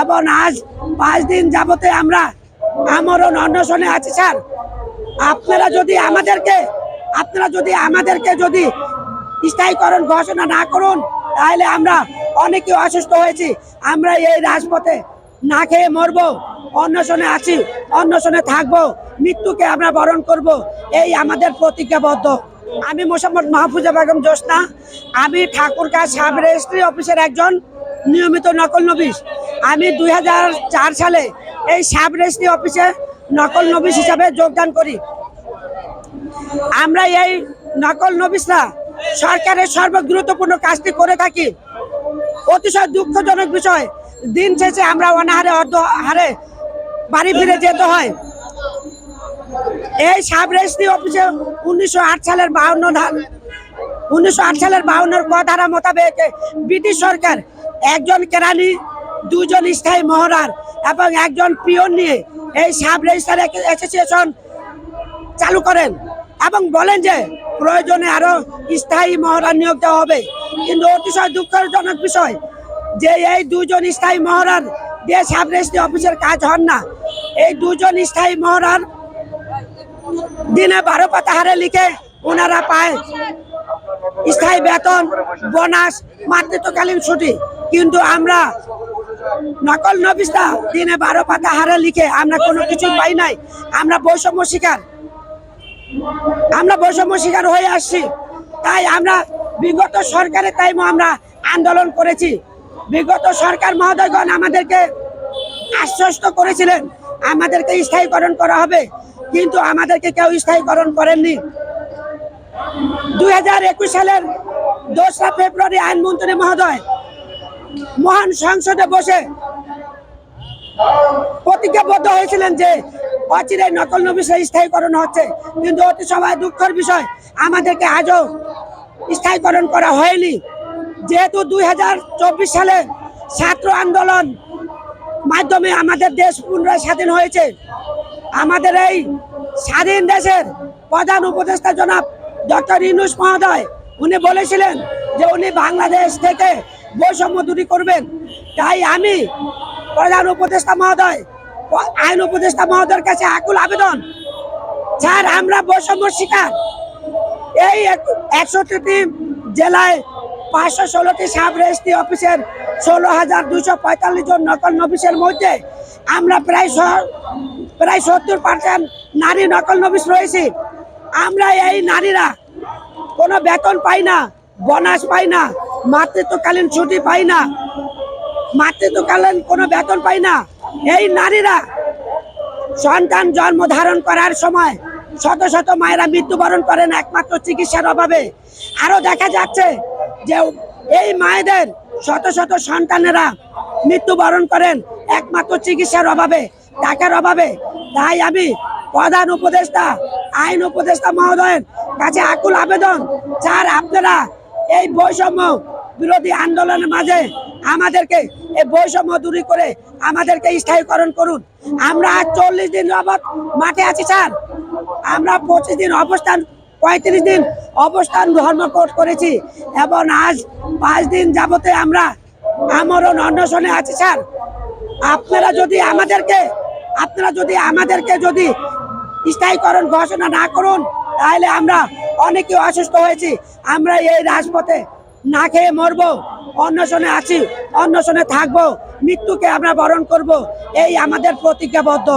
এবং আজ পাঁচ দিন যাবতে আমরা আমরণ অন্বেষণে আছি, স্যার। আপনারা যদি আমাদেরকে, আপনারা যদি আমাদেরকে যদি স্থায়ীকরণ ঘোষণা না করুন, তাহলে আমরা অনেকে অসুস্থ হয়েছি। আমরা এই রাজপথে না খেয়ে মরবো। অন্বেষণে আছি, অন্বেষণে থাকব। মৃত্যুকে আমরা বরণ করব। এই আমাদের প্রতিজ্ঞাবদ্ধ। আমি মোসাম্মদ মাহফুজা বেগম জোসনা আমি ঠাকুরগাঁ সাব রেজিস্ট্রি অফিসের একজন নিয়মিত নকল নবিশ আমি দুই হাজার চার সালে এই সাব রেজিস্ট্রি অফিসে নকল নবিশ হিসাবে যোগদান করি। আমরা এই নকল নবিশরা সরকারের সর্বগুরুত্বপূর্ণ কাজটি করে থাকি। অতিশয় দুঃখজনক বিষয়, দিন শেষে আমরা অনাহারে অর্ধ হারে বাড়ি ফিরে যেতে হয়। এই সাব রেজিস্ট্রি অফিসে উনিশশো আট সালের বাউন্ন উনিশশো সালের বাউন্নর ক ধারা মোতাবেক ব্রিটিশ সরকার একজন কেরানি, দুজন স্থায়ী মহড়ার এবং একজন পিয়ন নিয়ে এই সাব রেজিস্টার অ্যাসোসিয়েশন চালু করেন এবং বলেন যে প্রয়োজনে আরও স্থায়ী মহড়া নিয়োগ দেওয়া হবে। কিন্তু অতিশয় দুঃখজনক বিষয় যে এই দুজন স্থায়ী মহড়ার দিয়ে সাব রেজিস্ট্রি অফিসের কাজ হন না, এই দুজন স্থায়ী মহড়ার দিনে বারো পাতা হারে লিখে ওনারা পায় স্থায়ী বেতন, বোনাস, মাতৃত্বকালীন ছুটি। কিন্তু আমরা নকল নবিস্তা, দিনে বারো পাতা হারে লিখে আমরা কোনো কিছু পাই নাই। আমরা বৈষম্য শিকার। আমরা বৈষম্য শিকার হয়ে আসছি। তাই আমরা বিগত সরকারের টাইম আমরা আন্দোলন করেছি। বিগত সরকার মহোদয়গণ আমাদেরকে আশ্বস্ত করেছিলেন, আমাদেরকে স্থায়ীকরণ করা হবে। কিন্তু আমাদেরকে কেউ স্থায়ীকরণ করেননি। দুই হাজার একুশ সালের দোসরা ফেব্রুয়ারি আইনমন্ত্রী মহোদয় মহান সংসদে বসে প্রতিজ্ঞাবদ্ধ হয়েছিলেন যে অচিরে নকল নবিশে স্থায়ীকরণ হচ্ছে। কিন্তু অতি সময় দুঃখের বিষয়, আমাদেরকে আজও স্থায়ীকরণ করা হয়নি। যেহেতু দুই হাজার চব্বিশ সালে ছাত্র আন্দোলন মাধ্যমে আমাদের দেশ পুনরায় স্বাধীন হয়েছে, আমাদের এই স্বাধীন দেশের প্রধান উপদেষ্টা জনাব ডক্টর ইনুস মহোদয়, উনি বলেছিলেন যে উনি বাংলাদেশ থেকে বৈষম্য দূরী করবেন। তাই আমি প্রধান উপদেষ্টা মহোদয়, আইন উপদেষ্টা মহোদয়ের কাছে আকুল আবেদন, স্যার, আমরা বৈষম্য শিকার। এই একষট্টি জেলায় পাঁচশো ষোলোটি সাব রেজিস্ট্রি অফিসের ষোলো হাজার দুশো পঁয়তাল্লিশ জন নকল নবিশের মধ্যে আমরা প্রায় প্রায় সত্তর পার্সেন্ট নারী নকল নবিশ রয়েছি। আমরা এই নারীরা কোনো বেতন পাই না, বোনাস পাই না মাতৃত্বকালীন ছুটি পাই না। মাতৃত্বকালীন কোনো বেতন পাই না। এই নারীরা সন্তান জন্ম ধারণ করার সময় শত শত মায়েরা মৃত্যুবরণ করেন একমাত্র চিকিৎসার অভাবে। আরও দেখা যাচ্ছে যে এই মায়েদের শত শত সন্তানেরা মৃত্যুবরণ করেন একমাত্র চিকিৎসার অভাবে, টাকার অভাবে। তাই আমি প্রধান উপদেষ্টা, আইন উপদেষ্টা মহোদয়ের কাছে আকুল আবেদন, স্যার, আপনারা এই বৈষম্য বিরোধী আন্দোলনের মাঝে আমাদেরকে এই বৈষম্য দূরী করে আমাদেরকে স্থায়ীকরণ করুন। আমরা আজ চল্লিশ দিন যাবৎ মাঠে আছি, স্যার। আমরা পঁচিশ দিন অবস্থান, পঁয়ত্রিশ দিন অবস্থান ধর্মঘট করেছি এবং আজ পাঁচ দিন যাবতে আমরা আমরণ অন্বেষণে আছি, স্যার। আপনারা যদি আমাদেরকে, আপনারা যদি আমাদেরকে যদি স্থায়ীকরণ ঘোষণা না করুন, তাহলে আমরা অনেকে অসুস্থ হয়েছি। আমরা এই রাজপথে না খেয়ে মরবো, অন্বেষণে আছি, অন্বেষণে থাকব, মৃত্যুকে আমরা বরণ করব, এই আমাদের প্রতিজ্ঞাবদ্ধ।